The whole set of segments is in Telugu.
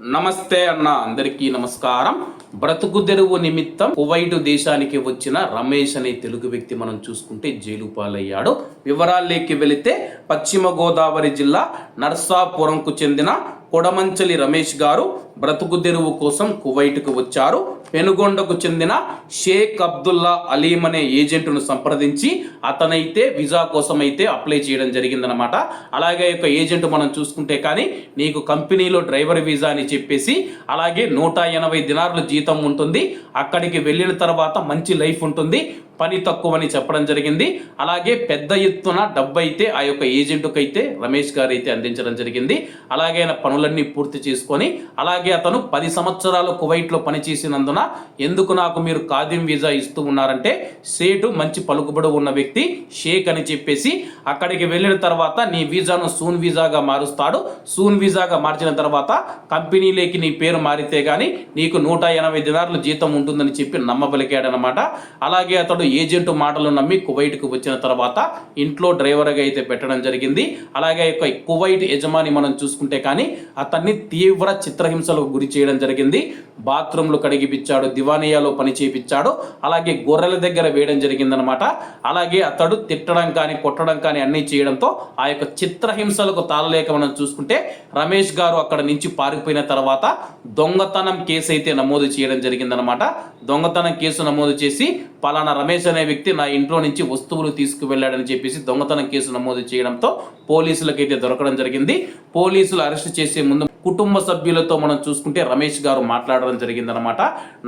నమస్తే అన్న అందరికీ నమస్కారం. బ్రతుకు తెరువు నిమిత్తం కువైట్ దేశానికి వచ్చిన రమేష్ అనే తెలుగు వ్యక్తి మనం చూసుకుంటే జైలు పాలయ్యాడు. వివరాల్లోకి వెళితే పశ్చిమ గోదావరి జిల్లా నర్సాపురంకు చెందిన కొడమంచలి రమేష్ గారు బ్రతుకు తెరువు కోసం కువైట్కు వచ్చారు. పెనుగొండకు చెందిన షేక్ అబ్దుల్లా అలీం అనే ఏజెంట్ను సంప్రదించి అతనైతే వీసా కోసం అయితే అప్లై చేయడం జరిగిందనమాట అలాగే యొక్క ఏజెంట్ మనం చూసుకుంటే కానీ నీకు కంపెనీలో డ్రైవర్ వీసా అని చెప్పేసి అలాగే నూట ఎనభై దినార్లు జీతం ఉంటుంది. అక్కడికి వెళ్ళిన తర్వాత మంచి లైఫ్ ఉంటుంది. పని తక్కువని చెప్పడం జరిగింది. అలాగే పెద్ద ఎత్తున డబ్బు అయితే ఆ యొక్క ఏజెంట్కి అయితే రమేష్ గారు అయితే అందించడం జరిగింది. అలాగే ఆయన పనులన్నీ పూర్తి చేసుకొని అలాగే అతను పది సంవత్సరాలు కువైట్లో పనిచేసినందున ఎందుకు నాకు మీరు ఖాదీం వీజా ఇస్తూ ఉన్నారంటే సేటు మంచి పలుకుబడి ఉన్న వ్యక్తి షేక్ అని చెప్పేసి అక్కడికి వెళ్ళిన తర్వాత నీ వీజాను సూన్ వీజాగా మారుస్తాడు. సూన్ వీజాగా మార్చిన తర్వాత కంపెనీలోకి నీ పేరు మారితే కానీ నీకు నూట ఎనభై దినార్లు జీతం ఉంటుందని చెప్పి నమ్మబలికాడనమాట. అలాగే అతడు ఏజెంట్ మాటలు నమ్మి కువైట్కు వచ్చిన తర్వాత ఇంట్లో డ్రైవర్గా అయితే పెట్టడం జరిగింది. అలాగే యొక్క కువైట్ యజమాని మనం చూసుకుంటే కానీ అతన్ని తీవ్ర చిత్రహింసలకు గురి చేయడం జరిగింది. బాత్రూంలు కడిగిపించాడు దివానియాలో పని చేయించాడు అలాగే గొర్రెల దగ్గర వేయడం జరిగిందనమాట. అలాగే అతడు తిట్టడం కానీ కొట్టడం కానీ అన్నీ చేయడంతో ఆ యొక్క చిత్రహింసలకు తాళలేక మనం చూసుకుంటే రమేష్ గారు అక్కడ నుంచి పారిపోయిన తర్వాత దొంగతనం కేసు అయితే నమోదు చేయడం జరిగిందనమాట. దొంగతనం కేసు నమోదు చేసి పలానా రమేష్ అనే వ్యక్తి నా ఇంట్లో నుంచి వస్తువులు తీసుకువెళ్ళాడని చెప్పేసి దొంగతనం కేసు నమోదు చేయడంతో పోలీసులకైతే దొరకడం జరిగింది. పోలీసులు అరెస్ట్ చేసే ముందు కుటుంబ సభ్యులతో మనం చూసుకుంటే రమేష్ గారు మాట్లాడడం జరిగిందనమాట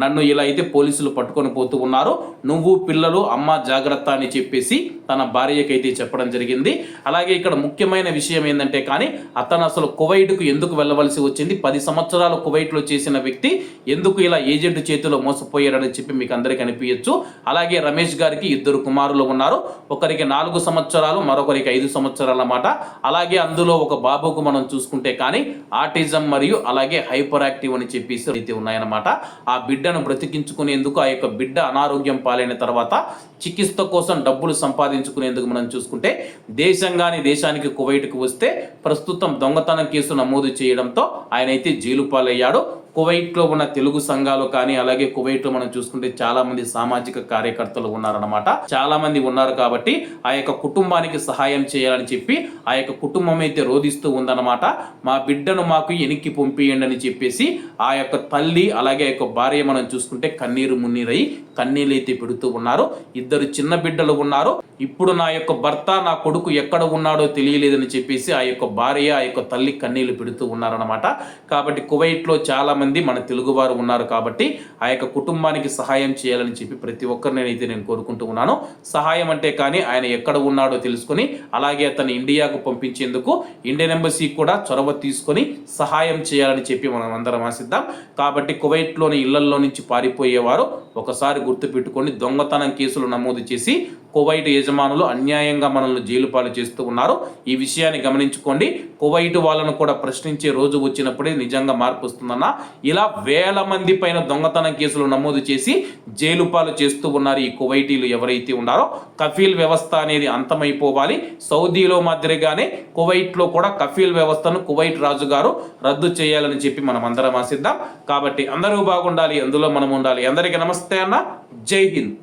నన్ను ఇలా అయితే పోలీసులు పట్టుకొని పోతూ ఉన్నారు. నువ్వు పిల్లలు అమ్మ జాగ్రత్త అని చెప్పేసి తన భార్యకైతే చెప్పడం జరిగింది. అలాగే ఇక్కడ ముఖ్యమైన విషయం ఏంటంటే కానీ అతను అసలు కువైట్కు ఎందుకు వెళ్ళవలసి వచ్చింది? పది సంవత్సరాలు కువైట్లో చేసిన వ్యక్తి ఎందుకు ఇలా ఏజెంట్ చేతిలో మోసపోయాడని చెప్పి మీకు అందరికీ అనిపించచ్చు. అలాగే రమేష్ గారికి ఇద్దరు కుమారులు ఉన్నారు. ఒకరికి నాలుగు సంవత్సరాలు మరొకరికి ఐదు సంవత్సరాలు అన్నమాట అలాగే అందులో ఒక బాబుకు మనం చూసుకుంటే కానీ ఆటిజం మరియు అలాగే హైపర్ యాక్టివ్ అని చెప్పేసి అయితే ఉన్నాయన్నమాట. ఆ బిడ్డను బ్రతికించుకునేందుకు ఆ యొక్క బిడ్డ అనారోగ్యం పాలైన తర్వాత చికిత్స కోసం డబ్బులు సంపాదించుకునేందుకు మనం చూసుకుంటే దేశంగాని దేశానికి కువైట్కు వస్తే ప్రస్తుతం దొంగతనం కేసు నమోదు చేయడంతో ఆయన అయితే జైలు పాలయ్యాడు కువైట్లో ఉన్న తెలుగు సంఘాలు కానీ అలాగే కువైట్లో మనం చూసుకుంటే చాలా మంది సామాజిక కార్యకర్తలు ఉన్నారన్నమాట. చాలా మంది ఉన్నారు కాబట్టి ఆ యొక్క కుటుంబానికి సహాయం చేయాలని చెప్పి ఆ యొక్క కుటుంబం అయితే రోధిస్తూ ఉందన్నమాట. మా బిడ్డను మాకు ఎనిక్కి పంపియండి అని చెప్పేసి ఆ యొక్క తల్లి అలాగే ఆ యొక్క భార్య మనం చూసుకుంటే కన్నీరు మున్నీరై కన్నీళ్ళు అయితే పెడుతూ ఉన్నారు. ఇద్దరు చిన్న బిడ్డలు ఉన్నారు. ఇప్పుడు నా యొక్క భర్త నా కొడుకు ఎక్కడ ఉన్నాడో తెలియలేదని చెప్పేసి ఆ యొక్క భార్య ఆ యొక్క తల్లి కన్నీళ్ళు పెడుతూ ఉన్నారన్నమాట. కాబట్టి కువైట్లో చాలా మంది మన తెలుగువారు ఉన్నారు కాబట్టి ఆ యొక్క కుటుంబానికి సహాయం చేయాలని చెప్పి ప్రతి ఒక్కరిని అయితే నేను కోరుకుంటూ ఉన్నాను. సహాయం అంటే కానీ ఆయన ఎక్కడ ఉన్నాడో తెలుసుకొని అలాగే అతను ఇండియాకు పంపించేందుకు ఇండియన్ ఎంబసీ కూడా చొరవ తీసుకొని సహాయం చేయాలని చెప్పి మనం అందరం ఆశిద్దాం. కాబట్టి కువైట్లోని ఇళ్ళల్లో నుంచి పారిపోయేవారు ఒకసారి గుర్తుపెట్టుకొని దొంగతనం కేసులు నమోదు చేసి కువైట్ యజమానులు అన్యాయంగా మనల్ని జైలు పాలు చేస్తూ ఉన్నారు. ఈ విషయాన్ని గమనించుకోండి. కువైట్ వాళ్ళను కూడా ప్రశ్నించే రోజు వచ్చినప్పుడే నిజంగా మార్పు వస్తుందన్న ఇలా వేల మంది పైన దొంగతనం కేసులు నమోదు చేసి జైలు పాలు చేస్తూ ఉన్నారు ఈ కువైటీలు ఎవరైతే ఉన్నారో కఫీల్ వ్యవస్థ అనేది అంతమైపోవాలి. సౌదీలో మాదిరిగానే కువైట్లో కూడా కఫీల్ వ్యవస్థను కువైట్ రాజు గారు రద్దు చేయాలని చెప్పి మనం అందరం ఆశిద్దాం. కాబట్టి అందరూ బాగుండాలి అందులో మనం ఉండాలి. అందరికీ నమస్తే అన్న. జై హింద్.